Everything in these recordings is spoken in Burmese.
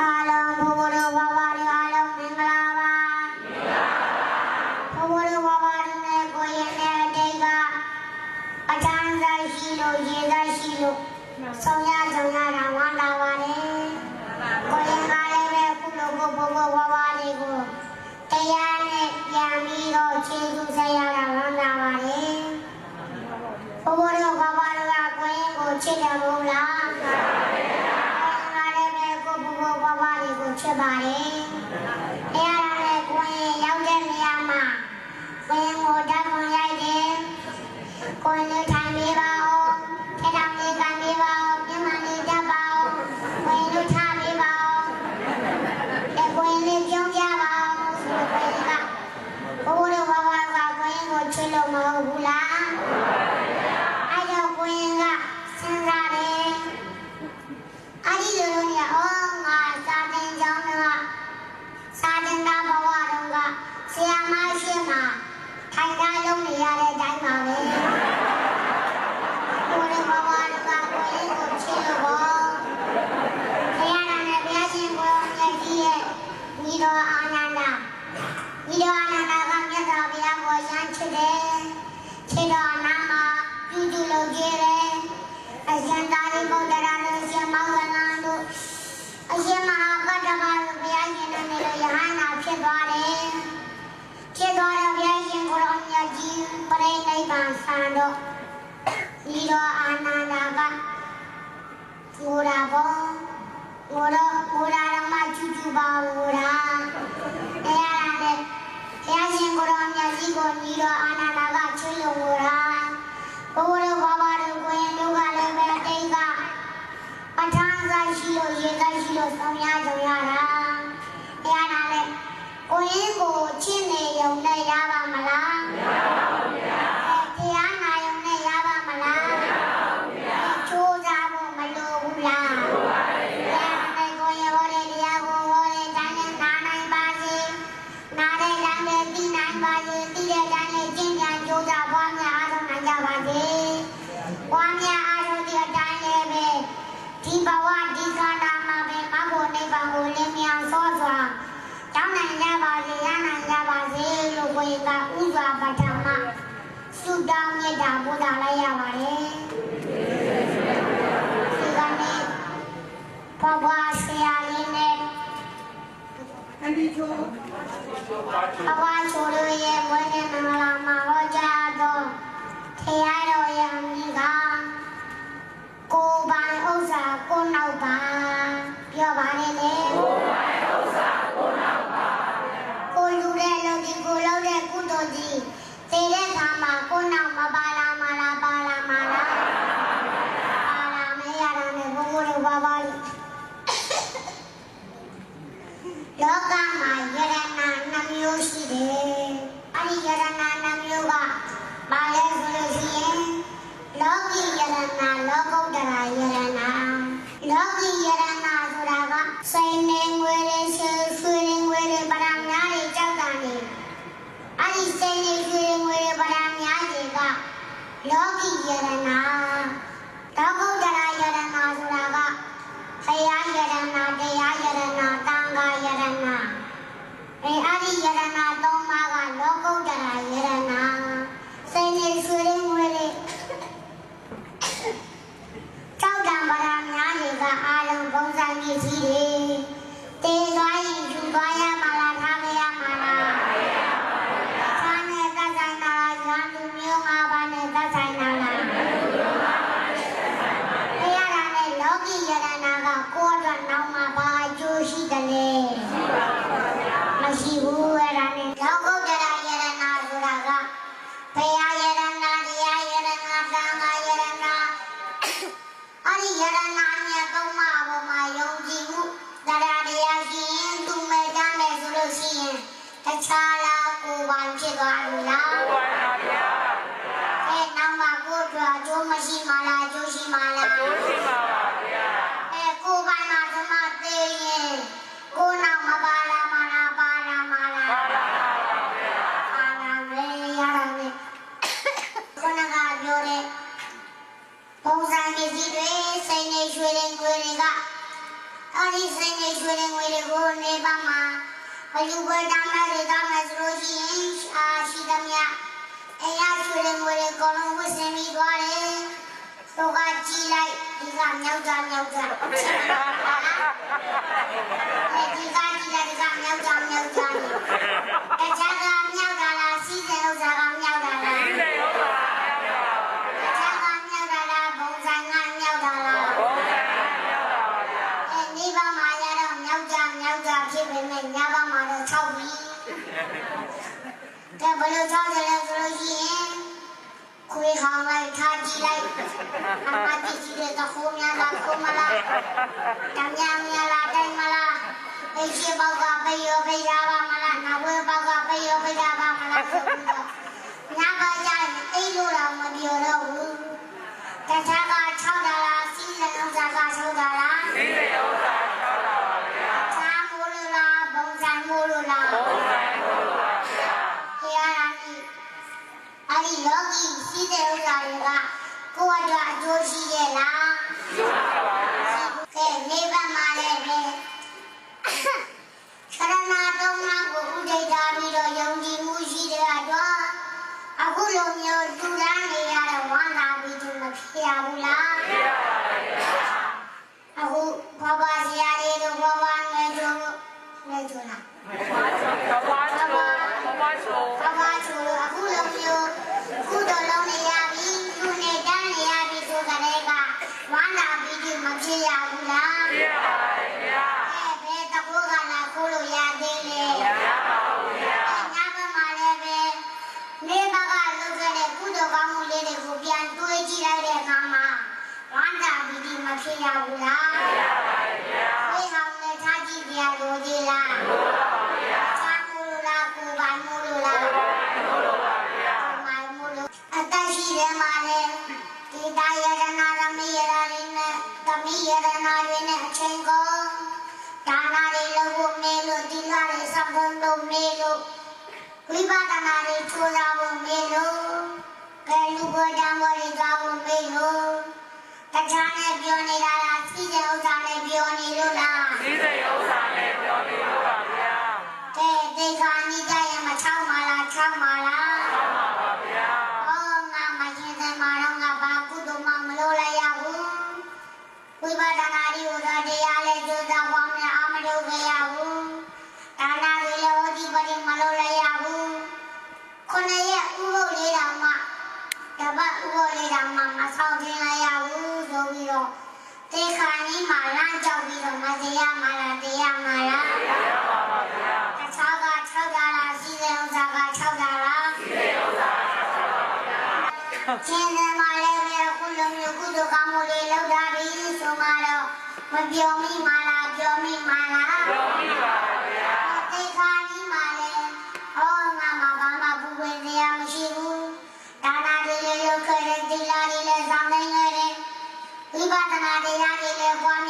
အားလုံးဘုဘတို့ဘဝတွေအားလုံးမင်္ဂလာပါဘုဘတို့ဘဝတွေနဲ့ကိုယ်ရဲ့နဲ့အတိတ်ကအချမ်းသာရှိလို့ရေသာရှိလို့ဆောင်ရ ဗ္ဗာန်ဆံတော့ဒီတော့အာနန္ဒာကငိုတာပေါ့ငိုတော့ငိုတာတော့မှချူချူပါငိုတာအဲရတာနဲ့ဘုရားရှင်ကိုယ်တော်မြတ်ကြီးကိုညီတော်အာနန္ပါစေရနိုင်ကြပါစေလို့ကိုယ်ကဥစွာပထမဆုတောင်းမြတ်တာပို့တာလိုက်ရပါတယ်ဒီကနေ့ဘဝဆရာလေးနဲ့အန်ဒီချိုဘဝချိုးလို့ရဲ့ဝိညာဉ်မင်္ဂလာမှာဟောကြားသောတရားတော်ရဲ့အမိကကိုယ်ပိုင်ဥစ္စာကိုယ်နောက်ပါပြောပါနဲ့လေကိုယ်ပိုင်ဥစ္စာကိုယ်နောက်ပါကိုလူတဲ့လူဒီ ကိုလောက်တဲ့ကုသိုလ်ကြီးသိတဲ့အခါမှာကိုယ်နောက်မပါလာမလားပါလာမလားပါလာမရတာနဲ့ဘုံဘုံဘာပါလိလောကမှာယရနာနှမျိုးရှိတယ်။အဲဒီယရနာနှမျိုးကဘာလဲဆိုလို့ရှိရင်လောကီယရနာလောကု ဒီစိတ်နဲ့ဆွေတွေငွေတွေပရမများတွေကလောကီယရနာလောကုတ္တရာယရနာဆိုတာကဘုရားယရနာတရားယရနာတန်ခါယရနာအဲအဒီယရနာသုံးပါးကလောကုတ္တရာယရနာစိတ်နဲ့ဆွေးငွေလေးကြောက်တံပါရများတွေကအာလုံးပုံစံပစ္စည်းတွေတေ ရွှေတွေငွေတွေကိုနေပါမှာဘလူပွဲတောင်းတာတွေတောင်းမယ်ဆိုလို့ရှိရင်အာရှိသမျှအရာရွှေတွေငွေတွေအကုန်လုံးဝစ်စင်ပြီးသွားတယ်တော့ကကြည့်လိုက်ဒီကမြောက်ကြမြောက်ကြအဲဒီကကြည့်လိုက်ဒီကမြောက်ကြမြောက်ကြတခြားကမြောက်တာလားစီးတဲ့ဥစ္စာကမြောက်တာလား ဒီတဲ့ဥစ္စာ ချမ်းသာမြောက်တာလားဘုံဆိုင်ကမြောက်တာလား ဘုံကံရောက်တာပါဗျာ အဲနေပါမှာရတော့မြောက်ကြမြောက်ကြဖြစ်ပေမဲ့ညပါမှာတော့၆ပြီကဲ ဘယ်လို၆တယ်လဲဆိုလို့ရှိရင်ခွေးဟောင်းလိုက်ထားကြည့်လိုက်အမတိကြီးတဲ့သခိုးများလားခိုးမလားတမ်းများများလားတိုင်းမလားအိရှိဘောက်ကပေရောပေရပါမလားနဝဲဘောက်ကပေရောပေရပါမလားဆိုပြီးတော့ညပါကြရင်အိလို့တော့မပြောတော့ဘူး ငယ်တို့လားဘဝချိုးဘဝချိုးဘဝချိုးဘဘချိုးတို့အခုလုံးမျိုးခုတော်လုံးနေရပြီခုနေတန်းနေရပြီဆိုကြတဲ့ကဝမ်းသာပြီးဒီမဖြစ်ရဘူးလားပြရပါတယ်ဗျာအဲဘယ်တကူကလာခိုးလို့ရသေးလေရပါဘူးဗျာညဘက်မှာလည်းပဲနေဘကလုပ်ခဲ့တဲ့ကုသိုလ်ကောင်းမှုလေးတွေကိုပြန်တွေးကြည့်လိုက်တဲ့အခါမှာဝမ်းသာပြီးဒီမဖြစ်ရဘူးလားရပါတယ်ဗျာဝိဟောင်းနဲ့ ထားကြည့်ကြရလို့ဒီလားလို့ပါဗျာချာမိုးလားကိုပိုင်မိုးလို့လားလို့ပါဗျာကိုပိုင်မိုးလို့အသက်ရှိတယ်မှာလေဒီတာယရနာရမီယရရင်းနဲ့တမီယရနာရင်းနဲ့အချိန်ကုန်ဒါနာတွေလို့ဖို့မေးလို့ဒီလာတွေစံကုန်လို့မေးလို့ဝိပဿနာတွေချိုးစားဖို့မေးလို့ကဲလူဘောတံဘောတွေသွား မှာလမ်းကြောက်ပြီးတော့မတရားမှာလားတရားမှာလားရပါပါဗျာတခြားက6ဒါလာရှိတဲ့ဥစ္စာက6ဒါလာကျင်းတယ်မလည်းပဲအခုလိုမျိုးကုသိုလ်ကောင်းမှုတွေလုပ်တာပြီဆိုမှတော့မပြောမိမှလားပြောမိမှလားပြောမိပါ ဝိပဿ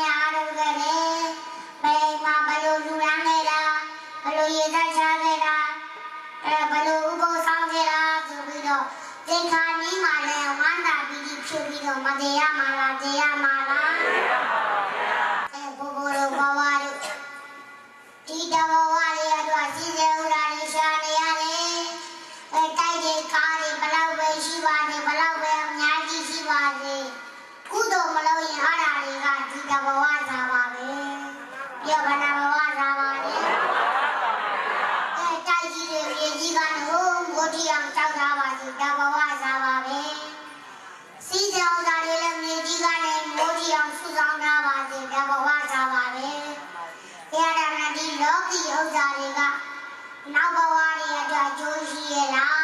အကျိုး